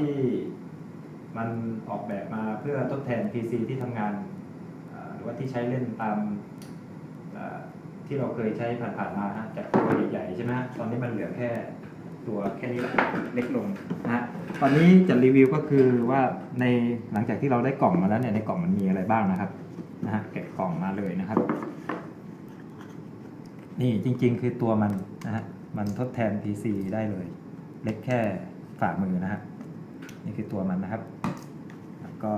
ที่มันออกแบบมาเพื่อทดแทน PC ที่ทำงาน หรือว่าที่ใช้เล่นตามที่เราเคยใช้ผ่านๆมาฮะจากตัวใหญ่ๆใช่ไหมตอนนี้มันเหลือแค่ตัวแค่นี้เล็กลงนะฮะตอนนี้จะรีวิวก็คือว่าในหลังจากที่เราได้กล่องมาแล้วเนี่ยในกล่องมันมีอะไรบ้างนะครับนะฮะแกะกล่องมาเลยนะครับ นี่จริงๆคือตัวมันนะฮะมันทดแทน PC ได้เลย เล็กแค่ฝ่ามือนะฮะ นี่คือตัวมันนะครับ แล้วก็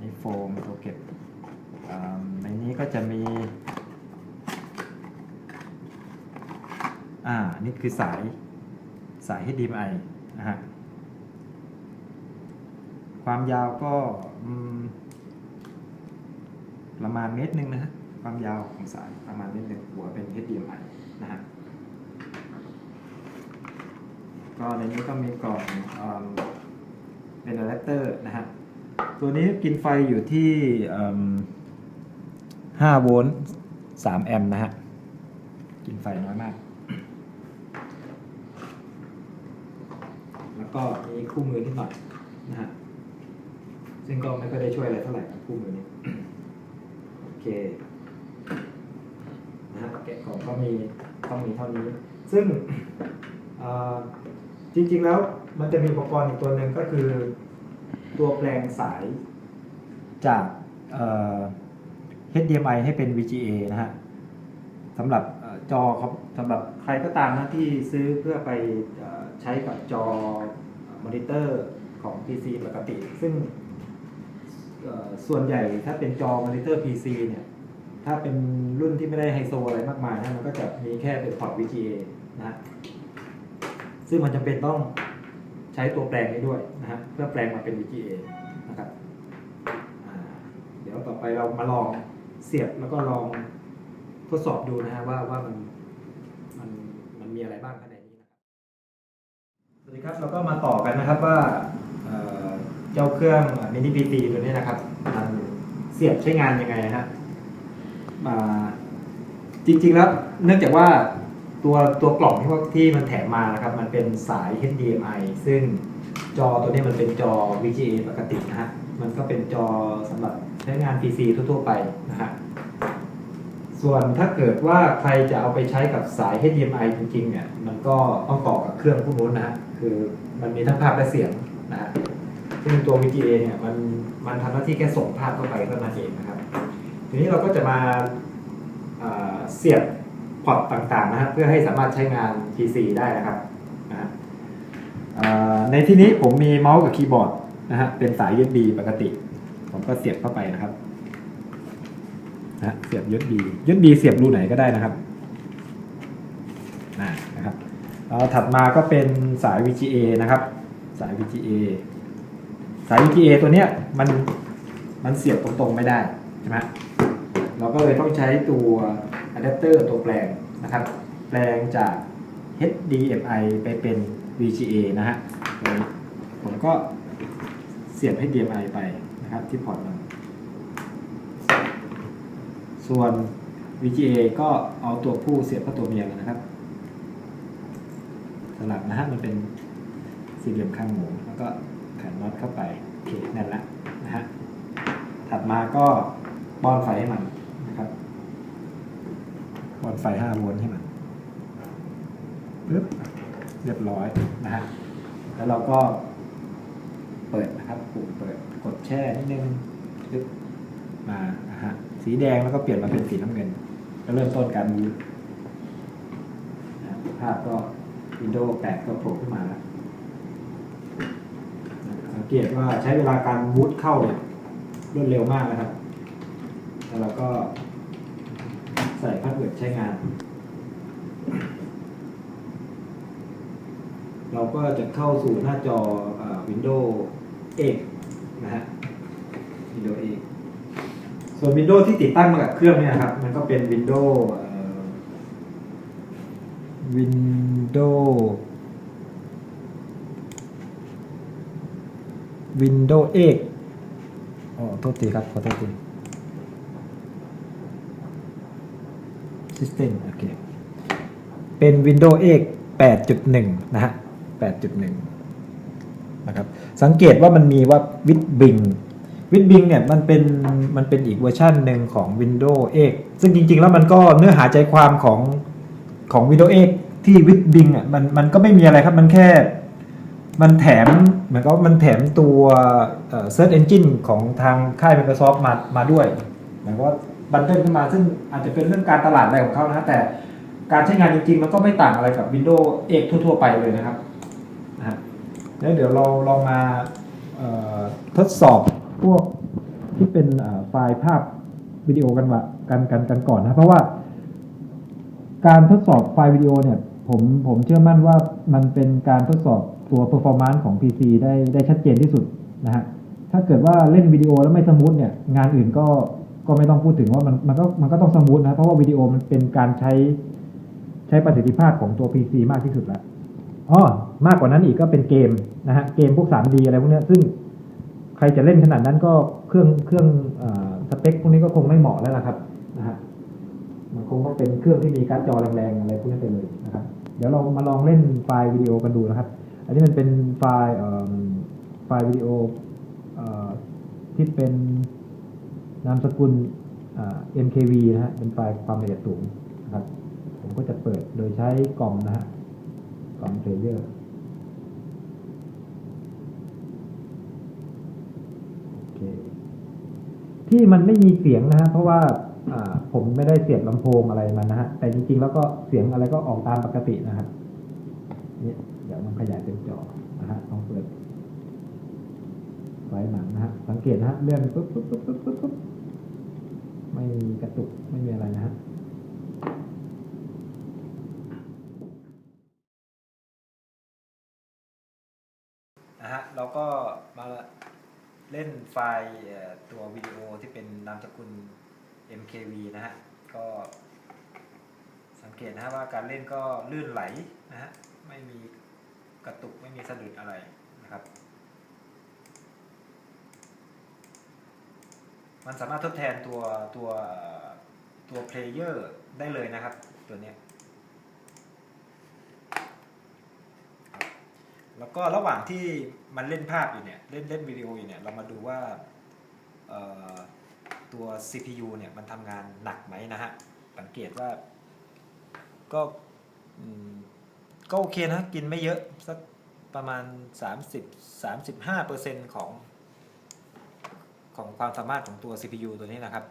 นี่โฟมตัวเก็บอ่าในนี้ก็จะมีอ่านี่คือสายสาย HDMI นะฮะความยาวก็ประมาณเมตรหนึ่งนะฮะความยาวของสายประมาณเมตรหนึ่งหัวเป็น HDMI นะฮะก็ในนี้ก็มีกล่องอ เป็นอะแดปเตอร์นะฮะ ตัวนี้กินไฟอยู่ที่5โวลต์3แอมป์นะฮะ กินไฟน้อยมาก แล้วก็มีคู่มือนิดหน่อยนะฮะ ซึ่งก็ไม่ค่อยได้ช่วยอะไรเท่าไหร่คู่มือนี้ โอเคนะฮะแกะกล่องก็มีต้องมีเท่านี้ ซึ่งจริงๆแล้ว มันจะมีอุปกรณ์อีกตัวหนึ่งก็คือ ตัวแปลงสายจากเอ่อ HDMI ให้เป็น VGA นะฮะสำหรับเอ่อจอครับสำหรับใครก็ตามนะที่ซื้อเพื่อไปเอ่อใช้กับจอมอนิเตอร์ของ PC ปกติ ซึ่งเอ่อส่วนใหญ่ถ้าเป็นจอมอนิเตอร์ PC เนี่ย ถ้าเป็นรุ่นที่ไม่ได้ไฮโซอะไรมากมายนะมันก็จะมีแค่เป็นพอร์ต VGA นะฮะซึ่งมันจำเป็นต้อง ช้ตัวแปลงนี้ด้วยนะฮะเพื่อแปลงมาเป็น VGA นะครับอ่าเดี๋ยวต่อไปเรามาลองเสียบแล้วก็ลองทดสอบดูนะฮะว่าว่ามันมันมันมีอะไรบ้างภายในนี้นะครับสวัสดีครับเราก็มาต่อกันนะครับว่าเอ่อเจ้าเครื่องมินิพีซีตัวนี้นะครับมันเสียบใช้งานยังไงนะฮะมาจริงๆแล้วเนื่องจากว่า ตัวตัวกล่องที่ว่าที่มันแถมมานะครับ มันเป็นสาย HDMI ซึ่งจอตัวนี้มันเป็นจอ VGA ปกตินะฮะ มันก็เป็นจอสำหรับใช้งาน PC ทั่วๆไปนะฮะ ส่วนถ้าเกิดว่าใครจะเอาไปใช้กับสาย HDMI จริงๆเนี่ย มันก็ต้องต่อกับเครื่องพวกนู้นนะฮะ คือมันมีทั้งภาพและเสียงนะฮะ ซึ่งตัว VGA เนี่ยมันมันทำหน้าที่แค่ส่งภาพเข้าไปเท่านั้นเองนะครับ ทีนี้เราก็จะมาเอ่อเสียบ พอร์ตต่างๆนะครับเพื่อให้สามารถใช้งาน PC ได้นะครับนะฮะในที่นี้ผมมีเมาส์กับคีย์บอร์ดนะฮะเป็นสาย USB ปกติ ผมก็เสียบเข้าไปนะครับนะฮะเสียบ USB USB เสียบรูไหนก็ได้นะครับนะครับแล้วถัดมาก็เป็นสาย VGA นะครับ สาย VGA สาย VGA ตัวเนี้ยมันมันเสียบตรงๆไม่ได้ใช่ไหมเราก็เลยต้องใช้ตัว อะแดปเตอร์ตัวแปลงนะครับ แปลงจาก HDMI ไปเป็น VGA นะฮะผมก็เสียบ HDMI ไปนะครับที่พอร์ตมัน ส่วน VGA ก็เอาตัวผู้เสียบเข้าตัวเมียเลยนะครับสลับนะฮะมันเป็นสี่เหลี่ยมข้างหมูแล้วก็ขันน็อตเข้าไปโอเคนั่นแหละนะฮะถัดมาก็ป้อนไฟให้มัน ป้อนไฟ5โวลต์ให้มันปึ๊บเรียบร้อยนะฮะแล้วเราก็เปิดนะครับปุ่มเปิดกดแช่นิดนึงปึ๊บมานะฮะสีแดงแล้วก็เปลี่ยนมาเป็นสีน้ำเงิน ก็เริ่มต้นการบูตนะภาพก็ Windows 8 ก็โผล่ขึ้นมาแล้วสังเกตว่าใช้เวลาการบูตเข้าเนี่ยรวดเร็วมากนะครับ แล้วเราก็ ใส่พาสเวิร์ดใช้งาน เราก็จะเข้าสู่หน้าจอ Windows 8นะฮะ Windows 8ส่วน Windows ที่ติดตั้งมากับเครื่องเนี่ยครับ มันก็เป็น Windows Windows Windows 8อ๋อโทษทีครับ ขอโทษที System โอเคเป็น Windows 8 8.1 นะฮะ 8.1 นะครับ สังเกตว่ามันมีว่าวิดบิงวิดบิงเนี่ยมันเป็นมันเป็นอีกเวอร์ชันหนึ่งของ Windows 8ซึ่งจริงๆ แล้วมันก็เนื้อหาใจความของของ Windows 8ที่วิดบิงอะมันมันก็ไม่มีอะไรครับ มันแค่มันแถมเหมือนกับมันแถมตัวเอ่อ Search Engine ของทางค่าย Microsoft มามาด้วยเหมือนกับว่า บันเทิลขึ้นมา ซึ่งอาจจะเป็นเรื่องการตลาดอะไรของเขานะฮะแต่การใช้งานจริงๆ มันก็ไม่ต่างอะไรกับ Windows 8ทั่วๆ ไปเลยนะครับนะฮะแล้วเดี๋ยวเราลองมาทดสอบพวกที่เป็นไฟล์ภาพวิดีโอกันว่ากันกันกันก่อนนะ เพราะว่า การทดสอบไฟล์วิดีโอเนี่ยผมผมเชื่อมั่นว่ามันเป็นการทดสอบตัว performance ของ PC ได้ได้ชัดเจนที่สุดนะฮะถ้าเกิดว่าเล่นวิดีโอแล้วไม่สมูทเนี่ยงานอื่นก็ ก็ไม่ต้องพูดถึงว่ามันมันก็มันก็ต้องสมูทนะ เพราะว่าวิดีโอมันเป็นการใช้ใช้ประสิทธิภาพของตัว PC มากที่สุดแล้วอ๋อมากกว่านั้นอีกก็เป็นเกมนะฮะเกมพวก 3D อะไรพวกเนี้ยซึ่งใครจะเล่นขนาดนั้นก็เครื่องเครื่องอ่อสเปคพวกนี้ก็คงไม่เหมาะแล้วล่ะครับนะฮะมันคงต้องเป็นเครื่องที่มีการ์ดจอแรงๆอะไรพวกนี้ไปเลยนะครับ เดี๋ยวเรามาลองเล่นไฟล์วิดีโอกันดูนะครับ อันนี้มันเป็นไฟล์เอิ่มไฟล์วิดีโออ่อที่เป็น นามสกุล MKV นะฮะเป็นไฟล์ความละเอียดสูงนะครับ ผมก็จะเปิดโดยใช้กล่องนะฮะกล่องเพลเยอร์ที่มันไม่มีเสียงนะฮะเพราะว่าผมไม่ได้เสียบลำโพงอะไรมันนะฮะแต่จริงๆแล้วก็เสียงอะไรก็ออกตามปกตินะฮะนี่เดี๋ยวมันขยายเป็นจอนะฮะลองเปิด ไฟหนังนะฮะ สังเกตนะฮะเลื่อนปุ๊บปุ๊บปุ๊บปุ๊บปุ๊บปุ๊บไม่มีกระตุกไม่มีอะไรนะฮะนะฮะเราก็มาเล่นไฟล์ตัววิดีโอที่เป็นนามสกุล MKV นะฮะ ก็สังเกตนะฮะว่าการเล่นก็ลื่นไหลนะฮะ ไม่มีกระตุกไม่มีสะดุดอะไรนะครับ มันสามารถทดแทนตัวตัวตัวเพลเยอร์ได้เลยนะครับ ตัวนี้ แล้วก็ระหว่างที่มันเล่นภาพอยู่เนี่ย เล่นเล่นวิดีโออยู่เนี่ย เรามาดูว่าตัว CPU เนี่ยมันทำงานหนักไหมนะฮะ สังเกตว่าก็ก็โอเคนะ กินไม่เยอะ สักประมาณ 30 35%ของ ของความสามารถของตัว CPU ตัวนี้นะครับ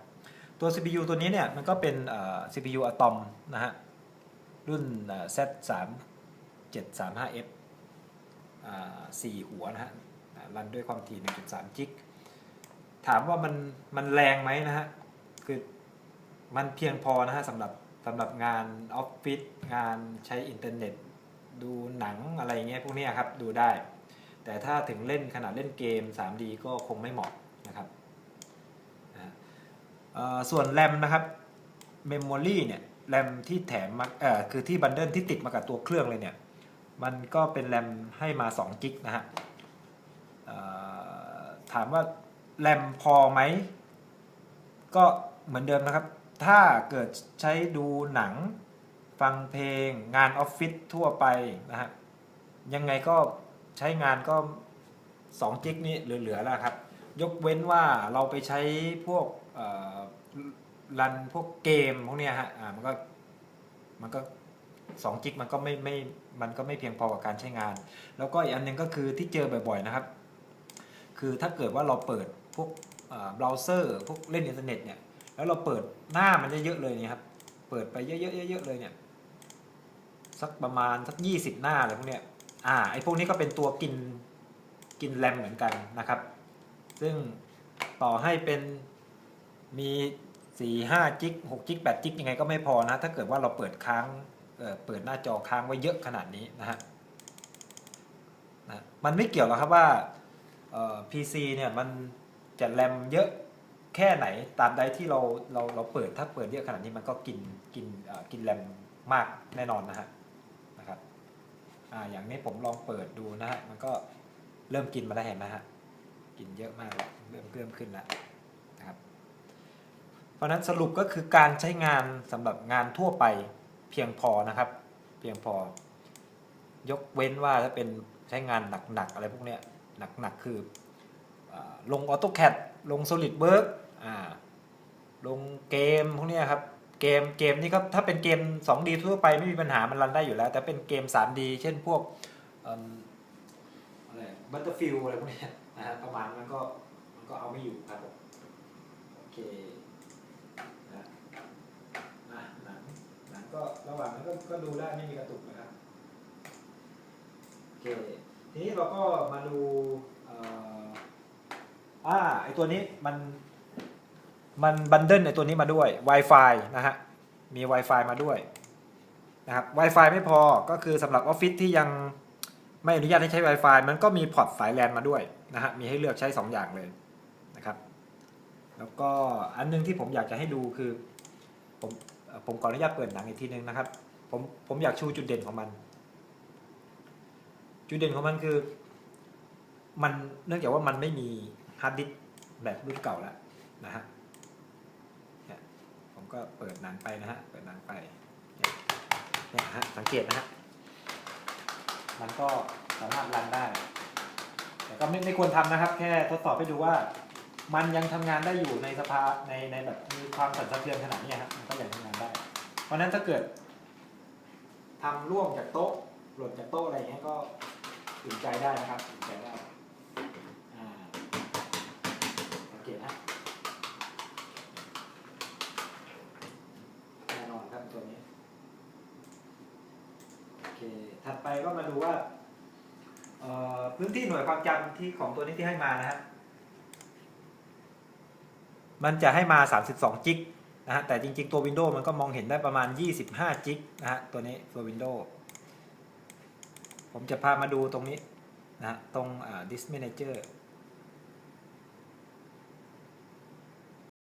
ตัว CPU ตัวนี้เนี่ยมันก็เป็น CPU Atom นะฮะ รุ่น Z3 735F อ่าสี่หัวนะฮะ รันด้วยความถี่ 1.3จิก ถามว่ามันมันแรงไหมนะฮะ คือมันเพียงพอนะฮะสำหรับสำหรับงานออฟฟิศงานใช้อินเทอร์เน็ต ดูหนังอะไรเงี้ยพวกนี้ครับ ดูได้ แต่ถ้าถึงเล่นขนาดเล่นเกม 3D ก็คงไม่เหมาะนะครับนะฮะเอ่อ ส่วนแรมนะครับเมมโมรีเนี่ยแรมที่แถมมาเออคือที่บันเดิลที่ติดมากับตัวเครื่องเลยเนี่ย มันก็เป็นแรมให้มา2กิกนะฮะถามว่าแรมพอไหม ก็เหมือนเดิมนะครับ ถ้าเกิดใช้ดูหนังฟังเพลงงานออฟฟิศทั่วไปนะฮะ ยังไงก็ใช้งานก็2จิกนี้เหลือๆแล้วครับ ยกเว้นว่าเราไปใช้พวก รันพวกเกมพวกเนี้ยฮะอ่ามันก็มันก็2จิกมันก็ไม่ไม่มันก็ไม่เพียงพอกับการใช้งาน แล้วก็อีกอันหนึงก็คือที่เจอบ่อยๆนะครับ คือถ้าเกิดว่าเราเปิดพวกเบราว์เซอร์พวกเล่นอินเทอร์เน็ตเนี่ยแล้วเราเปิดหน้ามันเยอะๆเลยเนี่ยครับ เปิดไปเยอะๆเยอะๆเลยเนี่ยสักประมาณสักยี่สิบหน้าอะไรพวกเนี้ยอ่าไอ้พวกนี้ก็เป็นตัวกินกินแรมเหมือนกันนะครับ ซึ่งต่อให้เป็น มีสี่ห้าจิกหกจิกแปดจิกยังไงก็ไม่พอนะ ถ้าเกิดว่าเราเปิดค้างเเปิดหน้าจอค้างไว้เยอะขนาดนี้นะฮะนะมันไม่เกี่ยวหรอกครับว่าเอ่อ PC เนี่ยมันจะแรมเยอะแค่ไหนตามใดที่เราเราเราเปิดถ้าเปิดเยอะขนาดนี้มันก็กินกินกินแรมมากแน่นอนนะฮะนะครับอ่าอย่างนี้ผมลองเปิดดูนะฮะมันก็เริ่มกินมาแล้วเห็นไหมฮะกินเยอะมากแล้วเริ่มเริ่มขึ้นแล้วนะครับ เพราะนั้นสรุปก็คือการใช้งานสำหรับงานทั่วไปเพียงพอนะครับ เพียงพอ ยกเว้นว่าถ้าเป็นใช้งานหนักๆอะไรพวกเนี้ยหนักๆคืออลง AutoCAD ลง SolidWorks อ่าลงเกมพวกเนี้ยครับเกมเกมนี่ก็ถ้าเป็นเกม 2D ทั่วไปไม่มีปัญหามันรันได้อยู่แล้ว แต่เป็นเกม 3D เช่นพวกอะไรบัตเตอร์ฟิลอะไรพวกเนี้ยนะฮะประมาณมันก็มันก็เอาไม่อยู่ครับผมโอเคนะอะหนังหนัง ก็ระหว่างนั้นก็ก็ดูได้ไม่มีกระตุกนะครับโอเคทีนี้เราก็มาดูเอ่ออ่าไอตัวนี้มันมันบันเดิลในตัวนี้มาด้วย Wi-Fi นะฮะมี Wi-Fi มาด้วยนะครับ Wi-Fi ไม่พอก็คือสำหรับออฟฟิศที่ยังไม่อนุญาตให้ใช้ Wi-Fi มันก็มีพอร์ตสายแลนมาด้วยนะฮะมีให้เลือกใช้ 2 อย่างเลยนะครับ แล้วก็อันนึงที่ผมอยากจะให้ดูคือผมเอ่อ ผมขออนุญาตเปิดหนังอีกทีนึงนะครับ ผมผมอยากชูจุดเด่นของมัน จุดเด่นของมันคือ มันเนื่องจากว่ามันไม่มีฮาร์ดดิสก์แบบรุ่นเก่าแล้วนะฮะผมก็เปิดหนังไปนะฮะ เปิดหนังไปเนี่ยเนี่ยฮะ สังเกตนะฮะ มันก็สามารถรันได้ แต่ก็ไม่ไม่ควรทำนะครับ แค่ทดสอบให้ดูว่า มันยังทำงานได้อยู่ในสภาในในแบบมีความสั่นสะเทือนขนาดนี้ครับมันก็ยังทำงานได้ เพราะนั้นถ้าเกิดทำร่วงจากโต๊ะหล่นจากโต๊ะอะไรอย่างเงี้ยก็อุ่นใจได้นะครับอุ่นใจได้อ่าสังเกตนะแน่นอนครับตัวนี้โอเคถัดไปก็มาดูว่าพื้นที่หน่วยความจำที่ของตัวนี้ที่ให้มานะฮะ มันจะให้มา 32จิกนะฮะแต่จริงๆ ตัว Windows มันก็มองเห็นได้ประมาณ 25จิกนะฮะตัวนี้ตัว Windows ผมจะพามาดูตรงนี้นะฮะตรงอ่า Disk Manager